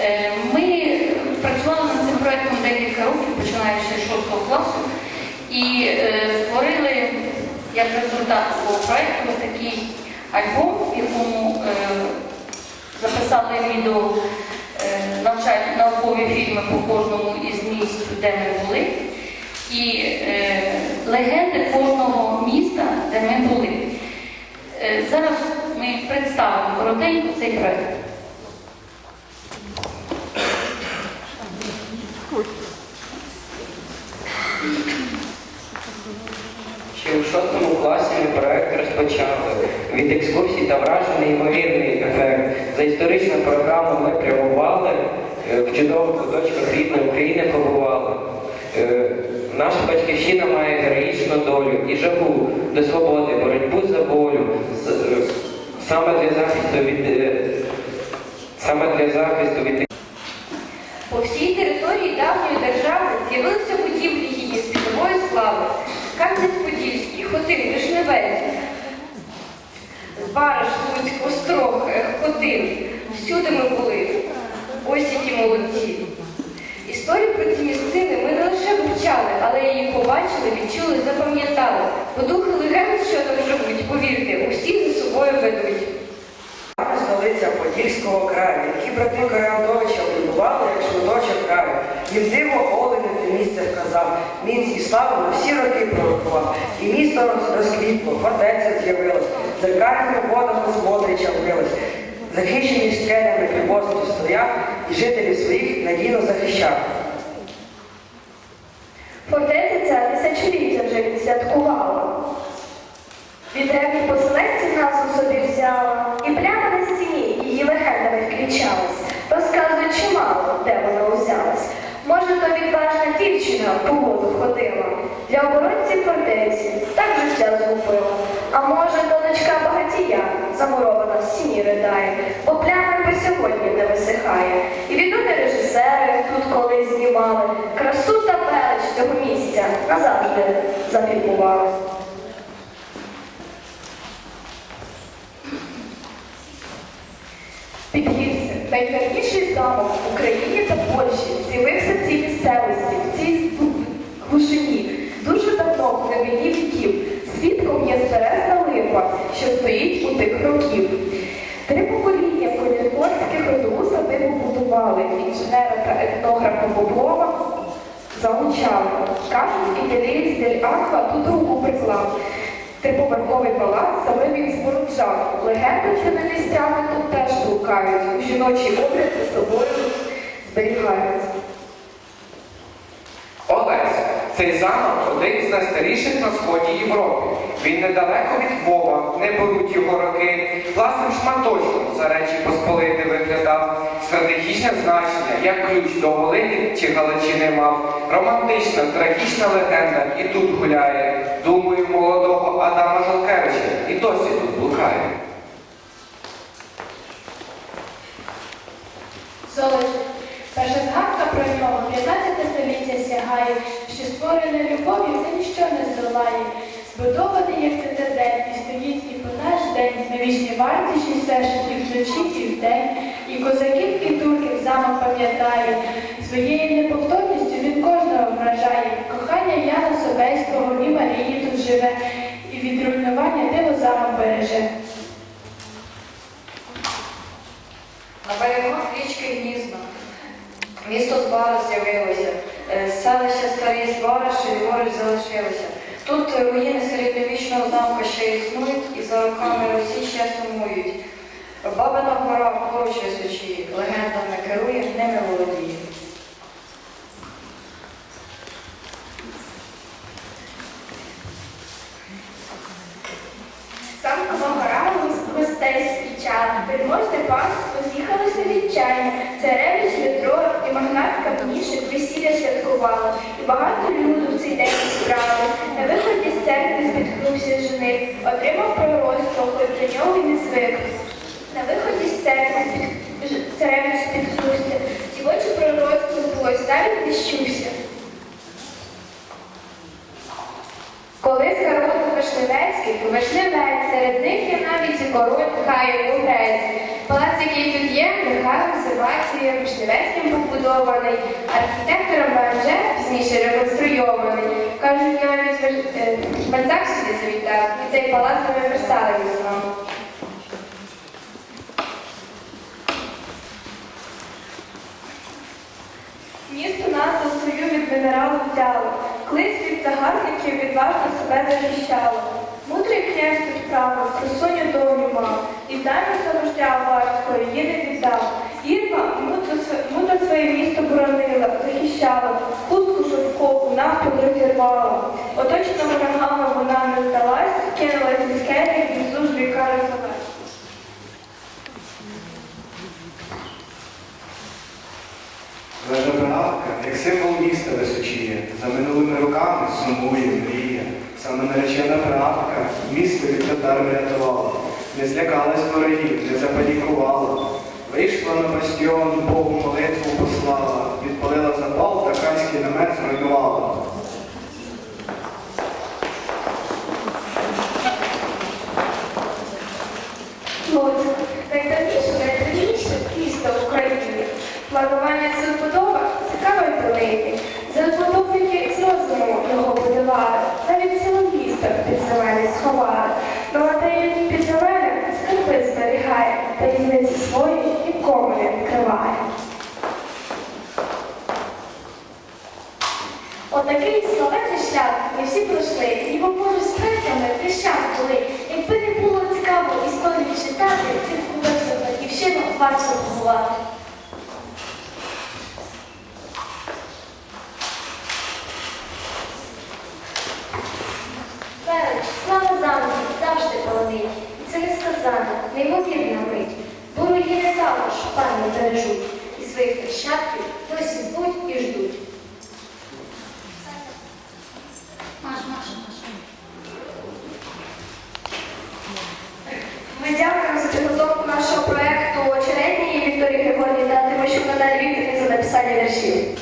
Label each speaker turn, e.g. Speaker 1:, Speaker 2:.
Speaker 1: Е, Ми працювали над цим проєктом декілька років, починаючи з 6 класу, і е, створили як результат такого проєкту такий альбом, в якому е, записали відео навчальні наукові фільми по кожному із міст, де ми були, і легенди кожного міста, де ми були. Зараз ми представимо коротенько цей проєкт.
Speaker 2: Ще у шостому класі ми проект. Від екскурсій та вражень неймовірний ефект. За історичну програму ми прямували, е, в чудових куточках рідної України побували. Е, Наша батьківщина має героїчну долю і жагу до свободи, боротьбу за волю. Е, Саме для захисту від саме для захисту від
Speaker 3: По всій території давньої держави з'явилися будівлі її світової слави. Кам'янець-Подільський, Хотин, Вишневець, Збараж, Луцьк, Острог, е, Хотин. Всюди ми були. Ось які молодці. Історію про ці місцини ми не лише вивчали, але її побачили, відчули, запам'ятали. Бо духи легенд, що там живуть, повірте, усі за собою ведуть.
Speaker 4: Столиця Подільського краю, які брати Коріандовича будували, як шматочок краю. Він диво Олені те місце вказав, міць і славу на всі роки пророкував. Місто розквітло, фортеця з'явилась, дзеркальними водами з Модрича вбилась. Захищені скелями кріпосту стояв і жителів своїх надійно захищав.
Speaker 3: Фортеця ця тисячоліття вже відсвяткувала. Від древніх поселенців назву собі взяла, і прямо на стіні її легендами вквічалась. Розказують чимало, де вона узялась. Може, то відважна дівчина по воду ходила, для оборонців фортеці замурована в стіні ридає, бо пляма й по сьогодні не висихає. І відомі режисери тут колись знімали, красу та велич цього місця назавжди запікували. Підгірці, найгарніший замок в Україні та Польщі, з'явився етнографа Боброва залучали. Кажуть, італієць Дель Аква ту руку приклав. Триповерховий палац саме він споруджав. Легенди цими місцями тут теж блукають. У жіночий обряд за собою зберігають.
Speaker 5: Цей замок один з найстаріших на сході Європи. Він недалеко від Львова, не беруть його роки. Власним шматочком за речі Посполити виглядав. Стратегічне значення, як ключ до Волині чи Галичини мав. Романтична, трагічна легенда і тут гуляє. Думаю, молодого Адама Жалкевича і досі тут блукає.
Speaker 6: Золоч. Перша згадка про нього 15 століття сягає, що створене любов'ю це ніщо не здолає. Збудований як цитадель, і стоїть і по наш день, на вічній вартіші стежить і вночі, і вдень. І козаків, і турків замок пам'ятає. Своєю неповторністю він кожного вражає. Кохання Яна Собеського і Марії тут живе, і від руйнування диво замок береже.
Speaker 7: На берегах річки Гнізно. Місто Збара з'явилося. Е, Селище Старий Збара, і ліворуч залишилося. Тут руїни середньовічного замку ще існують і за руками Росії ще сумують. Бабина гора поруч сучі, легендами керує, ними володіє.
Speaker 6: Вельможне панство з'їхалося відчайно. Царевич Петро і магнат Капнішик весілля святкували, і багато люду в цей день справи. На виході з церкви спіткнувся жених, отримав пророцтво, хоч до нього й не звик. На виході з церкви царевич спіткнувся, дівоче пророцтво збулось, далі віщувся. Колись Вишневецький, Вишневець, серед них є навіть і король Михайло Грець. Палац, який тут є, нехай називається
Speaker 3: Вишневецьким побудований, архітектором БМЖ пізніше реконструйований. Кажуть, навіть е, Бальзак сюди завітав, і цей палац ми писали з вами. Місто свою від мінералу взяло, колись від загарбників відважно себе захищало. Мудрий князь тут правив, красуню доню мав, і замість вождя варського її не віддав. Ірма мудро, своє місто боронила, захищала, хустку шовкову навпіл розірвала. Оточена ворогами вона не здалась, кинулась зі скелі, внизу ж.
Speaker 8: Вежа Бегалка, як символ за минулими роками сумує, мріє. Саме наречена Бегалка місто від татар врятувала, не злякалась ворогів, не запанікувала. Вийшла на бастіон, Богу молитву послала, підпалила запал та ханський намет зруйнувала.
Speaker 3: Луцьк найдавніше, місто в Україні. Планування забудова цікавої пролити. Забудовники з розуму його будували, навіть ціле місто під земелі сховали. Молодею під земелем скарби зберігає, та різниці свої нікому не відкриває. Отакий славетний шлях ми всі пройшли, по полю з предками хрещат були. Якби не було цікаво історії читати, цих кубочок батьківщину варто побувати.
Speaker 9: Велич, слава замку, завжди полонить. І це несказана, неймовірна мить. Бо руїни також пані бережуть, і своїх нащадків досі збуть і ждуть.
Speaker 1: Маш.
Speaker 3: Ми дякуємо за підготовку нашого проекту очередній Вікторії Григорівні та Тимощук Наталії Вікторівні за написання віршів.